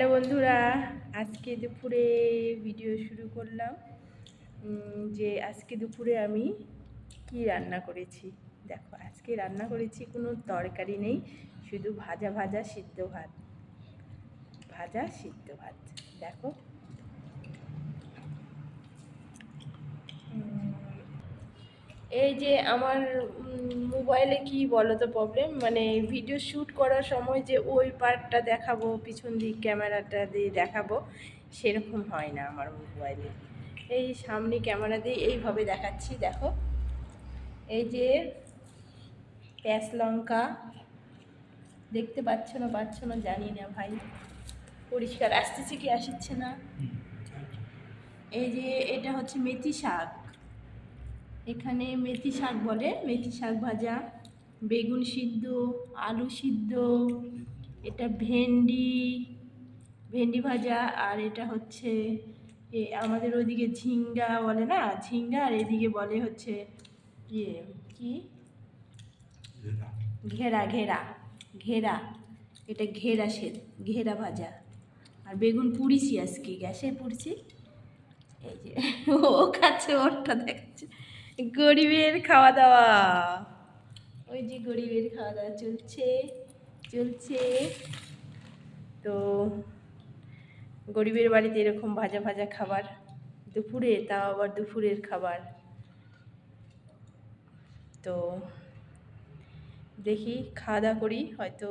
Hello বন্ধুরা, আজকে দুপুরে ভিডিও শুরু করলাম। যে আজকে দুপুরে আমি কি রান্না করেছি? দেখো, আজকে রান্না করেছি, কোনো তরকারি নেই, শুধু ভাজা ভাজা সিদ্ধ ভাত। ভাজা সিদ্ধ ভাত, দেখো। এই যে আমার মোবাইলে কি বলো তো প্রবলেম মানে ভিডিও শ্যুট করার সময় যে ওই পার্টটা দেখাবো পিছন দিক ক্যামেরাটা দিয়ে দেখাবো সেরকম হয় না আমার মোবাইলে এই সামনে ক্যামেরা দিয়ে এইভাবে দেখাচ্ছি দেখো। এই যে প্যাঁচ লঙ্কা দেখতে পাচ্ছ না পাচ্ছ না জানি না ভাই। পরিষ্কার আসতেছে কি আসছে না? এই যে এটা হচ্ছে মেথি শাক। এখানে মেথি শাক বলে। মেথি শাক ভাজা বেগুন সিদ্ধ আলু সিদ্ধ এটা ভেন্ডি ভেন্ডি ভাজা আর এটা হচ্ছে এ আমাদের ওইদিকে ঝিঙ্গা বলে না? ঝিঙ্গা আর এদিকে বলে হচ্ছে ইয়ে কি? ঘেরা। ঘেরা ঘেরা এটা ঘেরা সে ঘেরা ভাজা। আর বেগুন পুড়িছি আজকে গ্যাসে পুড়ছি। এই যে ও খাচ্ছে ওরটা দেখাচ্ছে গরিবের খাওয়া দাওয়া ওই যে গরিবের খাওয়া দাওয়া চলছে চলছে। তো গরিবের বাড়িতে এরকম ভাজা ভাজা খাবার, দুপুরে তাও আবার দুপুরের খাবার। তো দেখি খাওয়া দাওয়া করি, হয়তো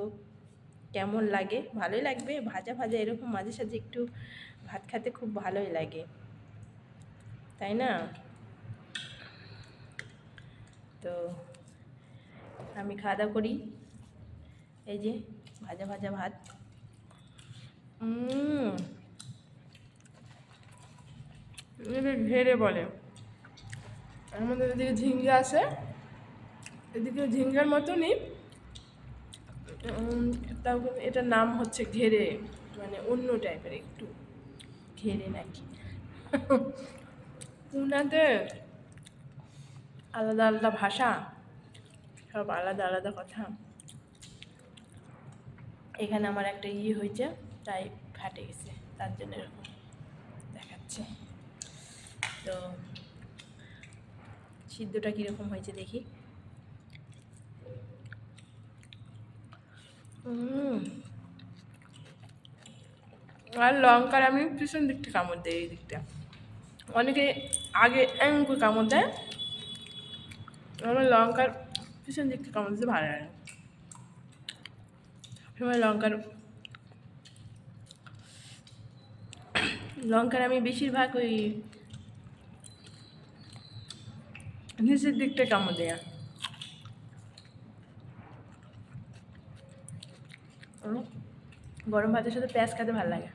কেমন লাগে, ভালোই লাগবে। ভাজা ভাজা এরকম মাঝে সাঝে একটু ভাত খেতে খুব ভালোই লাগে। তাই না? তো আমি খাওয়া দাওয়া করি। এই যে ভাজা ভাজা ভাত। ঘেরে বলে। আমাদের এদিকে ঝিঙ্গা আছে। এদিকে ঝিঙ্গার মতনই। তাও এটার নাম হচ্ছে ঘেরে মানে অন্য টাইপের একটু। ঘেরে নাকি? উনাদের আলাদা আলাদা ভাষা, সব আলাদা আলাদা কথা। এখানে আমার একটা ইয়ে হয়েছে, তাই ফাটে গেছে, তার জন্য এরকম দেখাচ্ছে। তো সিদ্ধটা কীরকম হয়েছে দেখি। আর লঙ্কার আমি পিছন দিকটা কামড় দেয়, এই দিকটা। অনেকে আগে এম করে কামড় দেয় আমার লঙ্কার পিছন দিকটা কামড় দিতে ভালো লাগে। সবসময় লঙ্কার লঙ্কার আমি বেশিরভাগ ওই নিচের দিকটা কামড় দেয়া গরম ভাতের সাথে পেঁয়াজ খেতে ভালো লাগে।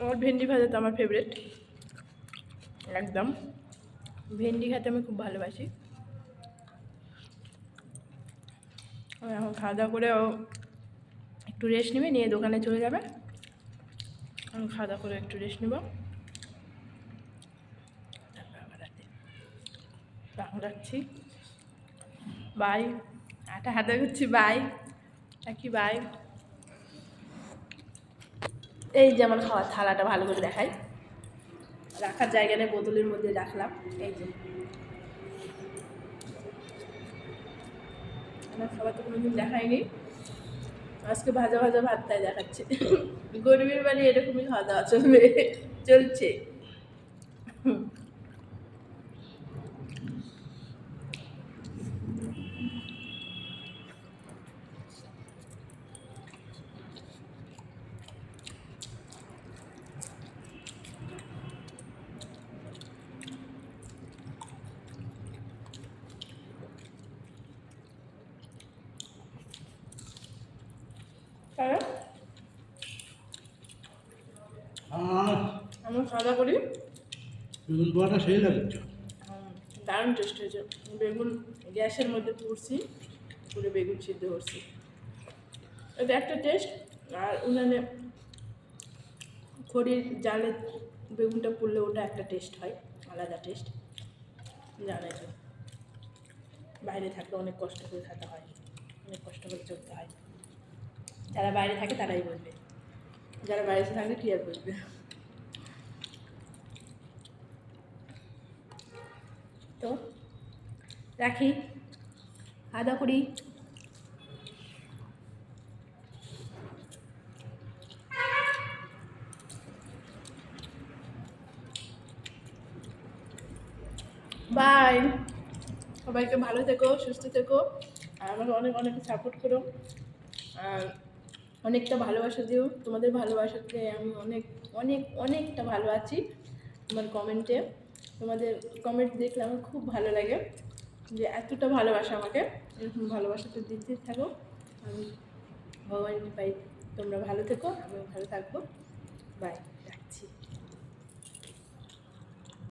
আমার ভেন্ডি ভাজা তো আমার ফেভারিট একদম। ভেন্ডি খেতে আমি খুব ভালোবাসি। এখন খাওয়া দাওয়া করে একটু রেস্ট নেবে, নিয়ে দোকানে চলে যাবে। আমি খাওয়া দাওয়া করে একটু রেস্ট নেব। রাখছি। বাই আটা হাতে করছি বাই রাখি বাই এই যে আমার খাওয়ার থালাটা ভালো করে দেখাই। রাখার জায়গা নেই, বোতলের মধ্যে রাখলাম, এই যে। আমার খাবার তো কোনোদিন দেখায়নি আজকে ভাজা ভাজা ভাত তাই দেখাচ্ছে। গরিবের বাড়ি এরকমই খাওয়া দাওয়া চলবে, চলছে তাই না? আর আমরা খাওয়া দাওয়া করি। বেগুন পোয়াটা সেই লাগছে দারুণ টেস্ট হয়েছে। বেগুন গ্যাসের মধ্যে পুড়ছি পুরো বেগুন সিদ্ধ করছি। এটা একটা টেস্ট আর উনানে খড়ির জালে বেগুনটা পুড়লে ওটা একটা টেস্ট হয় আলাদা টেস্ট জানাই তো। বাইরে থাকলে অনেক কষ্ট করে খেতে হয় অনেক কষ্ট করে চলতে হয়। যারা বাইরে থাকে তারাই বলবে। যারা বাইরে থাকলে কি আর বলবে তো, রাখি। আদা করি। বাই সবাইকে ভালো থেকো, সুস্থ থেকো। আর আমাকে অনেক অনেক সাপোর্ট করো। আর অনেকটা ভালোবাসা দিও। তোমাদের ভালোবাসাতে আমি অনেক অনেক, অনেকটা ভালো আছি তোমার কমেন্টে তোমাদের কমেন্ট দেখলে আমার খুব ভালো লাগে যে এতটা ভালোবাসা আমাকে। এরকম ভালোবাসাটা দিতে থাকো। আমি ভগবান পাই। তোমরা ভালো থেকো, আমিও ভালো থাকব। বাই